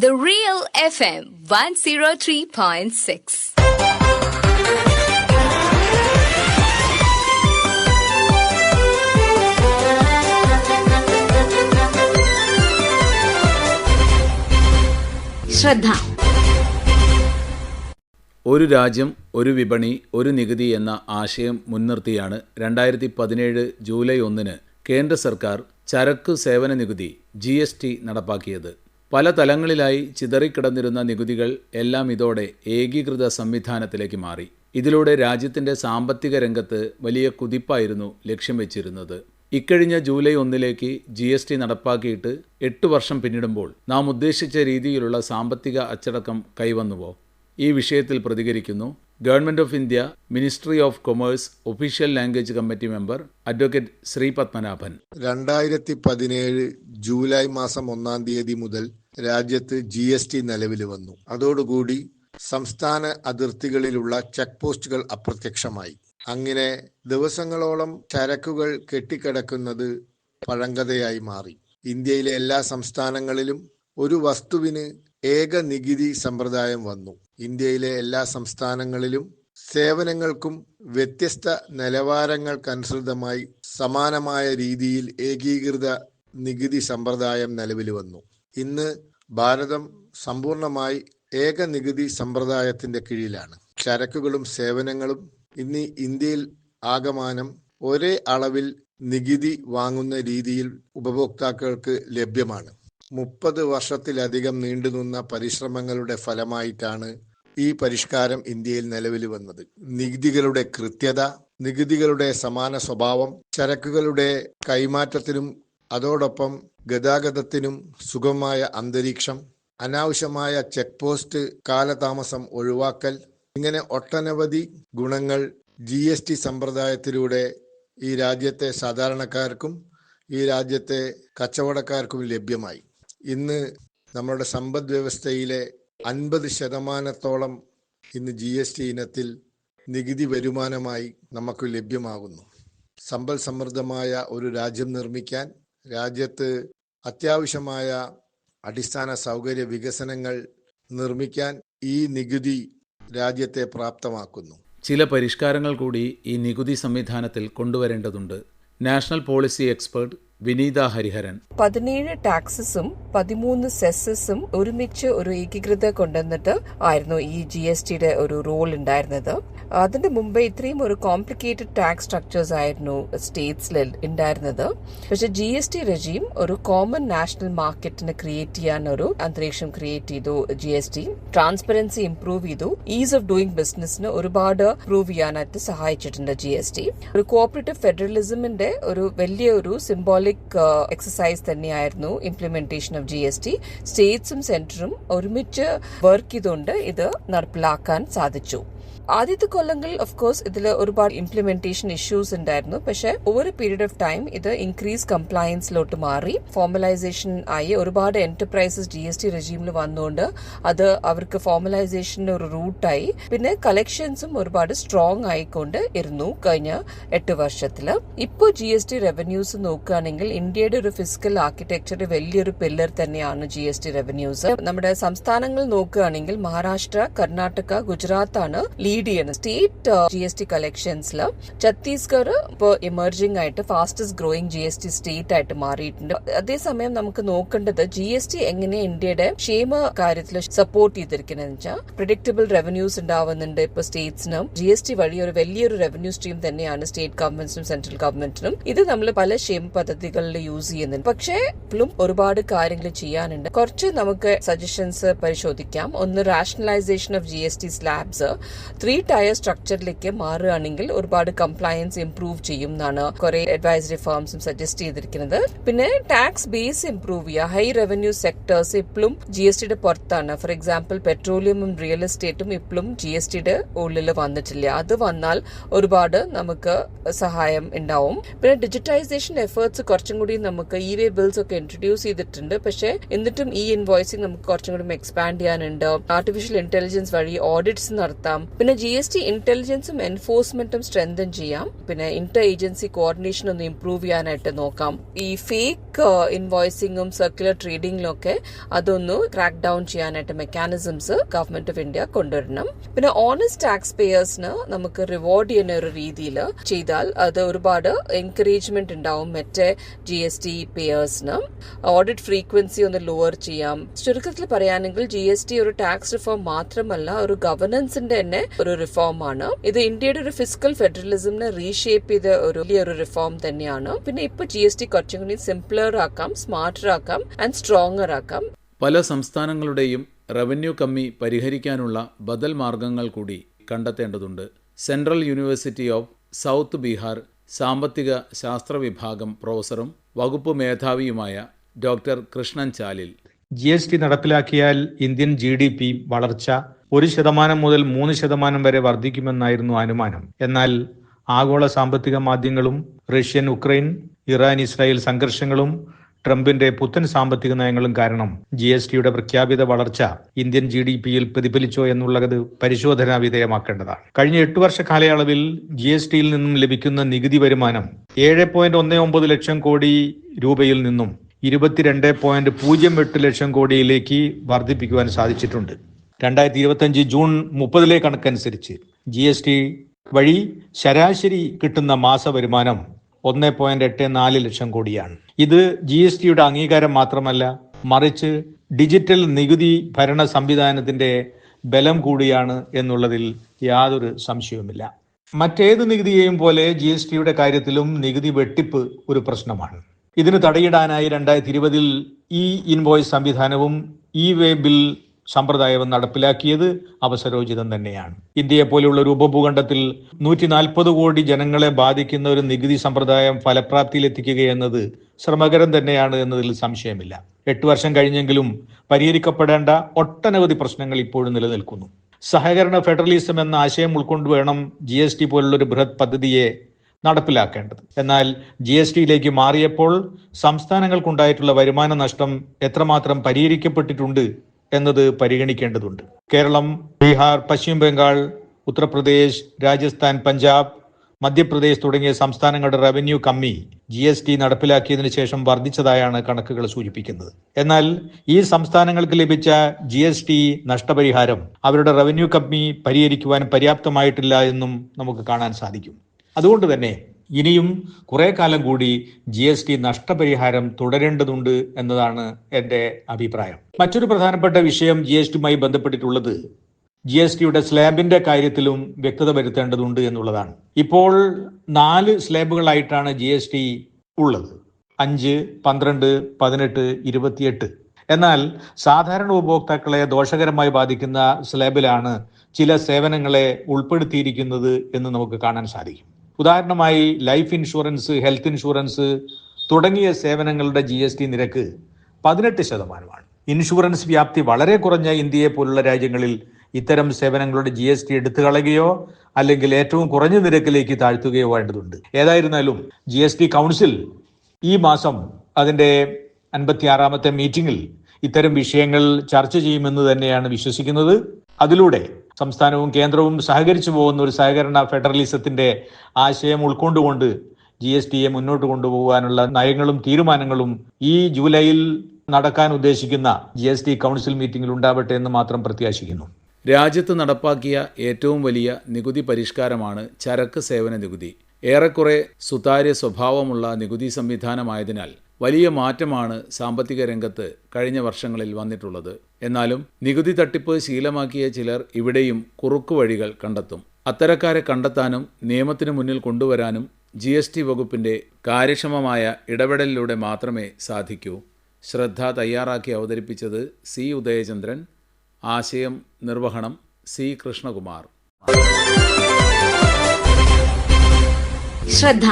The Real FM 103.6. ശ്രദ്ധ ഒരു രാജ്യം ഒരു വിപണി ഒരു നികുതി എന്ന ആശയം മുൻനിർത്തിയാണ് രണ്ടായിരത്തി പതിനേഴ് ജൂലൈ ഒന്നിന് കേന്ദ്ര സർക്കാർ ചരക്കു സേവന നികുതി ജി എസ് ടി നടപ്പാക്കിയത് പല തലങ്ങളിലായി ചിതറിക്കിടന്നിരുന്ന നികുതികൾ എല്ലാം ഇതോടെ ഏകീകൃത സംവിധാനത്തിലേക്ക് മാറി. ഇതിലൂടെ രാജ്യത്തിന്റെ സാമ്പത്തിക രംഗത്ത് വലിയ കുതിപ്പായിരുന്നു ലക്ഷ്യം വെച്ചിരുന്നത്. ഇക്കഴിഞ്ഞ ജൂലൈ ഒന്നിലേക്ക് ജി എസ് ടി നടപ്പാക്കിയിട്ട് എട്ട് വർഷം പിന്നിടുമ്പോൾ നാം ഉദ്ദേശിച്ച രീതിയിലുള്ള സാമ്പത്തിക അച്ചടക്കം കൈവന്നുവോ? ഈ വിഷയത്തിൽ പ്രതികരിക്കുന്നു government of India ministry of commerce official language committee member advocate Shri Padmanabhan. രണ്ടായിരത്തി പതിനേഴ് ജൂലൈ മാസം ഒന്നാം തീയതി മുതൽ രാജ്യത്ത് ജി എസ് ടി നിലവിൽ വന്നു. അതോടുകൂടി സംസ്ഥാന അതിർത്തികളിലുള്ള ചെക്ക് പോസ്റ്റുകൾ അപ്രത്യക്ഷമായി. അങ്ങനെ ദിവസങ്ങളോളം ചരക്കുകൾ കെട്ടിക്കിടക്കുന്നത് പഴങ്കഥയായി മാറി. ഇന്ത്യയിലെ എല്ലാ സംസ്ഥാനങ്ങളിലും ഒരു വസ്തുവിന് ഏക നികുതി സമ്പ്രദായം വന്നു. ഇന്ത്യയിലെ എല്ലാ സംസ്ഥാനങ്ങളിലും സേവനങ്ങൾക്കും വ്യത്യസ്ത നിലവാരങ്ങൾക്കനുസൃതമായി സമാനമായ രീതിയിൽ ഏകീകൃത നികുതി സമ്പ്രദായം നിലവിൽ വന്നു. ഇന്ന് ഭാരതം സമ്പൂർണമായി ഏക നികുതി സമ്പ്രദായത്തിന്റെ കീഴിലാണ്. ചരക്കുകളും സേവനങ്ങളും ഇന്ന് ഇന്ത്യയിൽ ആകമാനം ഒരേ അളവിൽ നികുതി വാങ്ങുന്ന രീതിയിൽ ഉപഭോക്താക്കൾക്ക് ലഭ്യമാണ്. മുപ്പത് വർഷത്തിലധികം നീണ്ടുനിന്ന പരിശ്രമങ്ങളുടെ ഫലമായിട്ടാണ് ഈ പരിഷ്കാരം ഇന്ത്യയിൽ നിലവിൽ വന്നത്. നികുതികളുടെ കൃത്യത നികുതികളുടെ സമാന സ്വഭാവം ചരക്കുകളുടെ കൈമാറ്റത്തിനും അതോടൊപ്പം ഗതാഗതത്തിനും സുഗമമായ അന്തരീക്ഷം അനാവശ്യമായ ചെക്ക് പോസ്റ്റ് കാലതാമസം ഒഴിവാക്കൽ ഇങ്ങനെ ഒട്ടനവധി ഗുണങ്ങൾ ജി എസ് ടി സമ്പ്രദായത്തിലൂടെ ഈ രാജ്യത്തെ സാധാരണക്കാർക്കും ഈ രാജ്യത്തെ കച്ചവടക്കാർക്കും ലഭ്യമായി. ഇന്ന് നമ്മുടെ സമ്പദ് വ്യവസ്ഥയിലെ അൻപത് ശതമാനത്തോളം ഇന്ന് ജി എസ് ടി ഇനത്തിൽ നികുതി വരുമാനമായി നമുക്ക് ലഭ്യമാകുന്നു. സമ്പൽ സമൃദ്ധമായ ഒരു രാജ്യം നിർമ്മിക്കാൻ രാജ്യത്ത് അത്യാവശ്യമായ അടിസ്ഥാന സൗകര്യ വികസനങ്ങൾ നിർമ്മിക്കാൻ ഈ നികുതി രാജ്യത്തെ പ്രാപ്തമാക്കുന്നു. ചില പരിഷ്കാരങ്ങൾ കൂടി ഈ നികുതി സംവിധാനത്തിൽ കൊണ്ടുവരേണ്ടതുണ്ട്. National policy expert Vineetha Hariharan. പതിനേഴ് ടാക്സസും പതിമൂന്ന് സെസ്സസും ഒരുമിച്ച് ഒരു ഏകീകൃത കൊണ്ടുവന്നിട്ട് ആയിരുന്നു ഈ ജി എസ് ടിയുടെ ഒരു റോൾ ഉണ്ടായിരുന്നത്. അതിന്റെ മുമ്പ് ഇത്രയും ഒരു കോംപ്ലിക്കേറ്റഡ് ടാക്സ് സ്ട്രക്ചേഴ്സ് ആയിരുന്നു സ്റ്റേറ്റ്സിൽ ഉണ്ടായിരുന്നത്. പക്ഷെ ജി എസ് ടി റെജീം ഒരു കോമൺ നാഷണൽ മാർക്കറ്റിന് ക്രിയേറ്റ് ചെയ്യാൻ ഒരു അന്തരീക്ഷം ക്രിയേറ്റ് ചെയ്തു G S T transparency improve ചെയ്തു. ഈസ് ഓഫ് ഡൂയിങ് ബിസിനസിന് ഒരുപാട് പ്രൂവ് ചെയ്യാനായിട്ട് സഹായിച്ചിട്ടുണ്ട് ജി എസ് ടി ഒരു കോപ്പറേറ്റീവ് ഫെഡറലിസമിന്റെ ഒരു വലിയ ഒരു സിംബോളിക് എക്സസൈസ് തന്നെയായിരുന്നു implementation of G S T സ്റ്റേറ്റ്സും സെന്ററും ഒരുമിച്ച് വർക്ക് ചെയ്തുകൊണ്ട് ഇത് നടപ്പിലാക്കാൻ സാധിച്ചു. ആദ്യത്തെ കൊല്ലങ്ങളിൽ ഓഫ് കോഴ്സ് ഇതിൽ ഒരുപാട് ഇംപ്ലിമെന്റേഷൻ ഇഷ്യൂസ് ഉണ്ടായിരുന്നു. പക്ഷെ ഓവർ പീരീഡ് ഓഫ് ടൈം ഇത് ഇൻക്രീസ് കംപ്ലയൻസിലോട്ട് മാറി. ഫോർമലൈസേഷൻ ആയി ഒരുപാട് എന്റർപ്രൈസസ് ജി എസ് ടി റെജീമിൽ വന്നുകൊണ്ട് അത് അവർക്ക് ഫോർമലൈസേഷന്റെ ഒരു റൂട്ടായി പിന്നെ കളക്ഷൻസും ഒരുപാട് സ്ട്രോങ് ആയിക്കൊണ്ട് ഇരുന്നു കഴിഞ്ഞ എട്ട് വർഷത്തിൽ ഇപ്പോൾ ജി എസ് ടി റവന്യൂസ് നോക്കുകയാണെങ്കിൽ ഇന്ത്യയുടെ ഒരു ഫിസിക്കൽ ആർക്കിടെക്ചർ വലിയൊരു പില്ലർ തന്നെയാണ് ജി എസ് ടി റവന്യൂസ് നമ്മുടെ സംസ്ഥാനങ്ങൾ നോക്കുകയാണെങ്കിൽ മഹാരാഷ്ട്ര കർണാടക ഗുജറാത്ത് ചെയ്യുന്നത് സ്റ്റേറ്റ് ജി എസ് ടി കളക്ഷൻസിൽ ഛത്തീസ്ഗഡ് ഇപ്പോൾ എമർജിംഗ് ആയിട്ട് fastest growing G S T state ആയിട്ട് മാറിയിട്ടുണ്ട്. അതേസമയം നമുക്ക് നോക്കേണ്ടത് ജി എസ് ടി എങ്ങനെ ഇന്ത്യയുടെ ക്ഷേമ കാര്യത്തിൽ സപ്പോർട്ട് ചെയ്തിരിക്കുന്നത് വെച്ചാൽ പ്രിഡിക്റ്റബിൾ റവന്യൂസ് ഉണ്ടാവുന്നുണ്ട് ഇപ്പൊ സ്റ്റേറ്റ്സിനും ജി എസ് ടി വഴി ഒരു വലിയൊരു റവന്യൂ സ്ട്രീം തന്നെയാണ് സ്റ്റേറ്റ് ഗവൺമെന്റ്സിനും സെൻട്രൽ ഗവൺമെന്റിനും ഇത് നമ്മൾ പല ക്ഷേമ പദ്ധതികളിൽ യൂസ് ചെയ്യുന്നുണ്ട്. പക്ഷേ ഇപ്പോഴും ഒരുപാട് കാര്യങ്ങൾ ചെയ്യാനുണ്ട്. കുറച്ച് നമുക്ക് സജഷൻസ് പരിശോധിക്കാം. ഒന്ന് rationalisation of G S T slabs three tier സ്ട്രക്ചറിലേക്ക് മാറുകയാണെങ്കിൽ ഒരുപാട് കംപ്ലയൻസ് ഇംപ്രൂവ് ചെയ്യും എന്നാണ് കുറെ അഡ്വൈസറി ഫേംസും സജസ്റ്റ് ചെയ്തിരിക്കുന്നത്. പിന്നെ ടാക്സ് ബേസ് ഇംപ്രൂവ് ചെയ്യുക. ഹൈ റവന്യൂ സെക്ടേഴ്സ് ഇപ്പോഴും ജി എസ് ടിയുടെ പുറത്താണ്. ഫോർ എക്സാമ്പിൾ പെട്രോളിയമും റിയൽ എസ്റ്റേറ്റും ഇപ്പോഴും ജി എസ് ടിയുടെ ഉള്ളിൽ വന്നിട്ടില്ല. അത് വന്നാൽ ഒരുപാട് നമുക്ക് സഹായം ഉണ്ടാവും. പിന്നെ ഡിജിറ്റൈസേഷൻ എഫേർട്സ് കുറച്ചും കൂടി നമുക്ക് ഇ വേ ബിൽസ് ഒക്കെ ഇൻട്രൊഡ്യൂസ് ചെയ്തിട്ടുണ്ട്. പക്ഷേ എന്നിട്ടും ഈ ഇൻവോയ്സിംഗ് നമുക്ക് കുറച്ചും കൂടി എക്സ്പാൻഡ് ചെയ്യാനുണ്ട്. ആർട്ടിഫിഷ്യൽ ഇന്റലിജൻസ് വഴി ഓഡിറ്റ്സ് നടത്താം. പിന്നെ പിന്നെ ജി എസ് ടി ഇന്റലിജൻസും എൻഫോഴ്സ്മെന്റും സ്ട്രെങ്തൻ ചെയ്യാം. പിന്നെ ഇന്റർ ഏജൻസി കോർഡിനേഷൻ ഒന്ന് ഇംപ്രൂവ് ചെയ്യാനായിട്ട് നോക്കാം. ഈ ഫേക്ക് ഇൻവോയ്സിംഗും സർക്കുലർ ട്രേഡിംഗിലും ഒക്കെ അതൊന്ന് ക്രാക്ക് ഡൗൺ ചെയ്യാനായിട്ട് മെക്കാനിസംസ് ഗവൺമെന്റ് ഓഫ് ഇന്ത്യ കൊണ്ടുവരണം. പിന്നെ ഓണസ്റ്റ് ടാക്സ് പേയേഴ്സിന് നമുക്ക് റിവാർഡ് ചെയ്യുന്ന ഒരു രീതിയിൽ ചെയ്താൽ അത് ഒരുപാട് എൻകറേജ്മെന്റ് ഉണ്ടാവും മറ്റേ ജി എസ് ടി പേയേഴ്സിന് ഓഡിറ്റ് ഫ്രീക്വൻസി ഒന്ന് ലോവർ ചെയ്യാം. ചുരുക്കത്തിൽ പറയുകയാണെങ്കിൽ ജി എസ് ടി ഒരു ടാക്സ് റിഫോം മാത്രമല്ല ഒരു ഗവർണൻസിന്റെ തന്നെ ഒരു റിഫോമാണ് ആണ്. ഇത് ഇന്ത്യയുടെ ഒരു ഫിസിക്കൽ ഫെഡറലിസമിനെ റീഷേപ്പ് ചെയ്ത ഒരു വലിയൊരു റിഫോം തന്നെയാണ്. പിന്നെ ഇപ്പൊ ജി എസ് ടി കുറച്ചും കൂടി സിംപ്ലർ ആക്കാം സ്മാർട്ടർ ആക്കാം ആൻഡ് സ്ട്രോങ്ങർ ആക്കാം. പല സംസ്ഥാനങ്ങളുടെയും റവന്യൂ കമ്മി പരിഹരിക്കാനുള്ള ബദൽ മാർഗങ്ങൾ കൂടി കണ്ടെത്തേണ്ടതുണ്ട്. Central university of south Bihar സാമ്പത്തിക ശാസ്ത്ര വിഭാഗം പ്രൊഫസറും വകുപ്പ് മേധാവിയുമായ doctor Krishnan Chalil. G S T നടപ്പിലാക്കിയാൽ Indian G D P വളർച്ച ഒരു ശതമാനം മുതൽ മൂന്ന് ശതമാനം വരെ വർദ്ധിക്കുമെന്നായിരുന്നു അനുമാനം. എന്നാൽ ആഗോള സാമ്പത്തിക മാധ്യമങ്ങളും റഷ്യൻ ഉക്രൈൻ ഇറാൻ ഇസ്രായേൽ സംഘർഷങ്ങളും ട്രംപിന്റെ പുത്തൻ സാമ്പത്തിക നയങ്ങളും കാരണം ജി എസ് ടിയുടെ പ്രഖ്യാപിത വളർച്ച ഇന്ത്യൻ ജി ഡി പിയിൽ പ്രതിഫലിച്ചോ എന്നുള്ളത് പരിശോധനാ വിധേയമാക്കേണ്ടതാണ്. കഴിഞ്ഞ എട്ട് വർഷ കാലയളവിൽ ജി എസ് ടിയിൽ നിന്നും ലഭിക്കുന്ന നികുതി വരുമാനം ഏഴ് പോയിന്റ് ഒന്ന് ഒമ്പത് ലക്ഷം കോടി രൂപയിൽ നിന്നും ഇരുപത്തിരണ്ട് പോയിന്റ് പൂജ്യം എട്ട് ലക്ഷം കോടിയിലേക്ക് വർദ്ധിപ്പിക്കുവാൻ സാധിച്ചിട്ടുണ്ട്. രണ്ടായിരത്തി ഇരുപത്തഞ്ച് ജൂൺ മുപ്പതിലെ കണക്കനുസരിച്ച് ജി എസ് ടി വഴി ശരാശരി കിട്ടുന്ന മാസ വരുമാനം ഒന്ന് പോയിന്റ് എട്ട് നാല് ലക്ഷം കോടിയാണ്. ഇത് ജി എസ് ടിയുടെ അംഗീകാരം മാത്രമല്ല മറിച്ച് ഡിജിറ്റൽ നികുതി ഭരണ സംവിധാനത്തിന്റെ ബലം കൂടിയാണ് എന്നുള്ളതിൽ യാതൊരു സംശയവുമില്ല. മറ്റേത് നികുതിയെയും പോലെ ജി എസ് ടിയുടെ കാര്യത്തിലും നികുതി വെട്ടിപ്പ് ഒരു പ്രശ്നമാണ്. ഇതിന് തടയിടാനായി രണ്ടായിരത്തി ഇരുപതിൽ ഇ ഇൻവോയ്സ് സംവിധാനവും ഇ വേ ബിൽ സമ്പ്രദായവും നടപ്പിലാക്കിയത് അവസരോചിതം തന്നെയാണ്. ഇന്ത്യയെ പോലെയുള്ള ഒരു ഉപഭൂഖണ്ഡത്തിൽ നൂറ്റി നാൽപ്പത് കോടി ജനങ്ങളെ ബാധിക്കുന്ന ഒരു നികുതി സമ്പ്രദായം ഫലപ്രാപ്തിയിലെത്തിക്കുക എന്നത് ശ്രമകരം തന്നെയാണ് എന്നതിൽ സംശയമില്ല. എട്ട് വർഷം കഴിഞ്ഞെങ്കിലും പരിഹരിക്കപ്പെടേണ്ട ഒട്ടനവധി പ്രശ്നങ്ങൾ ഇപ്പോഴും നിലനിൽക്കുന്നു. സഹകരണ ഫെഡറലിസം എന്ന ആശയം ഉൾക്കൊണ്ട് വേണം ജി എസ് ടി പോലുള്ള ഒരു ബൃഹത് പദ്ധതിയെ നടപ്പിലാക്കേണ്ടത്. എന്നാൽ ജി എസ് ടിയിലേക്ക് മാറിയപ്പോൾ സംസ്ഥാനങ്ങൾക്കുണ്ടായിട്ടുള്ള വരുമാന നഷ്ടം എത്രമാത്രം പരിഹരിക്കപ്പെട്ടിട്ടുണ്ട് എന്നത് പരിഗണിക്കേണ്ടതുണ്ട്. കേരളം ബീഹാർ പശ്ചിമ ബംഗാൾ ഉത്തർപ്രദേശ് രാജസ്ഥാൻ പഞ്ചാബ് മധ്യപ്രദേശ് തുടങ്ങിയ സംസ്ഥാനങ്ങളുടെ റവന്യൂ കമ്മി ജി എസ് ടി നടപ്പിലാക്കിയതിനു ശേഷം വർദ്ധിച്ചതായാണ് കണക്കുകൾ സൂചിപ്പിക്കുന്നത്. എന്നാൽ ഈ സംസ്ഥാനങ്ങൾക്ക് ലഭിച്ച ജി എസ് ടി നഷ്ടപരിഹാരം അവരുടെ റവന്യൂ കമ്മി പരിഹരിക്കുവാൻ പര്യാപ്തമായിട്ടില്ല എന്നും നമുക്ക് കാണാൻ സാധിക്കും. അതുകൊണ്ട് തന്നെ ഇനിയും കുറെ കാലം കൂടി ജി എസ് ടി നഷ്ടപരിഹാരം തുടരേണ്ടതുണ്ട് എന്നതാണ് എന്റെ അഭിപ്രായം. മറ്റൊരു പ്രധാനപ്പെട്ട വിഷയം ജി എസ് ടിയുമായി ബന്ധപ്പെട്ടിട്ടുള്ളത് ജി എസ് ടിയുടെ സ്ലാബിന്റെ കാര്യത്തിലും വ്യക്തത വരുത്തേണ്ടതുണ്ട് എന്നുള്ളതാണ്. ഇപ്പോൾ നാല് സ്ലാബുകളായിട്ടാണ് ജി എസ് ടി ഉള്ളത്. അഞ്ച് പന്ത്രണ്ട് പതിനെട്ട് ഇരുപത്തിയെട്ട്. എന്നാൽ സാധാരണ ഉപഭോക്താക്കളെ ദോഷകരമായി ബാധിക്കുന്ന സ്ലാബിലാണ് ചില സേവനങ്ങളെ ഉൾപ്പെടുത്തിയിരിക്കുന്നത് എന്ന് നമുക്ക് കാണാൻ സാധിക്കും. ഉദാഹരണമായി ലൈഫ് ഇൻഷുറൻസ് ഹെൽത്ത് ഇൻഷുറൻസ് തുടങ്ങിയ സേവനങ്ങളുടെ ജി എസ് ടി നിരക്ക് പതിനെട്ട് ശതമാനമാണ്. ഇൻഷുറൻസ് വ്യാപ്തി വളരെ കുറഞ്ഞ ഇന്ത്യയെ പോലുള്ള രാജ്യങ്ങളിൽ ഇത്തരം സേവനങ്ങളുടെ ജി എസ് ടി എടുത്തു കളയുകയോ അല്ലെങ്കിൽ ഏറ്റവും കുറഞ്ഞ നിരക്കിലേക്ക് താഴ്ത്തുകയോ വേണ്ടതുണ്ട്. ഏതായിരുന്നാലും ജി എസ് ടി കൗൺസിൽ ഈ മാസം അതിന്റെ അൻപത്തിയാറാമത്തെ മീറ്റിംഗിൽ ഇത്തരം വിഷയങ്ങൾ ചർച്ച ചെയ്യുമെന്ന് തന്നെയാണ് വിശ്വസിക്കുന്നത്. അതിലൂടെ സംസ്ഥാനവും കേന്ദ്രവും സഹകരിച്ചു പോകുന്ന ഒരു സഹകരണ ഫെഡറലിസത്തിന്റെ ആശയം ഉൾക്കൊണ്ടുകൊണ്ട് ജി എസ് ടിയെ മുന്നോട്ട് കൊണ്ടുപോകാനുള്ള നയങ്ങളും തീരുമാനങ്ങളും ഈ ജൂലൈയിൽ നടക്കാൻ ഉദ്ദേശിക്കുന്ന ജി എസ് ടി കൗൺസിൽ മീറ്റിംഗിൽ ഉണ്ടാവട്ടെ എന്ന് മാത്രം പ്രത്യാശിക്കുന്നു. രാജ്യത്ത് നടപ്പാക്കിയ ഏറ്റവും വലിയ നികുതി പരിഷ്കാരമാണ് ചരക്ക് സേവന നികുതി. ഏറെക്കുറെ സുതാര്യ സ്വഭാവമുള്ള നികുതി സംവിധാനമായതിനാൽ വലിയ മാറ്റമാണ് സാമ്പത്തിക രംഗത്ത് കഴിഞ്ഞ വർഷങ്ങളിൽ വന്നിട്ടുള്ളത്. എന്നാലും നികുതി തട്ടിപ്പ് ശീലമാക്കിയ ചിലർ ഇവിടെയും കുറുക്കുവഴികൾ കണ്ടെത്തും. അത്തരക്കാരെ കണ്ടെത്താനും നിയമത്തിന് മുന്നിൽ കൊണ്ടുവരാനും ജി എസ് ടി വകുപ്പിന്റെ കാര്യക്ഷമമായ ഇടപെടലിലൂടെ മാത്രമേ സാധിക്കൂ. ശ്രദ്ധ തയ്യാറാക്കി അവതരിപ്പിച്ചത് സി ഉദയചന്ദ്രൻ. ആശയം നിർവഹണം സി കൃഷ്ണകുമാർ. ശ്രദ്ധ.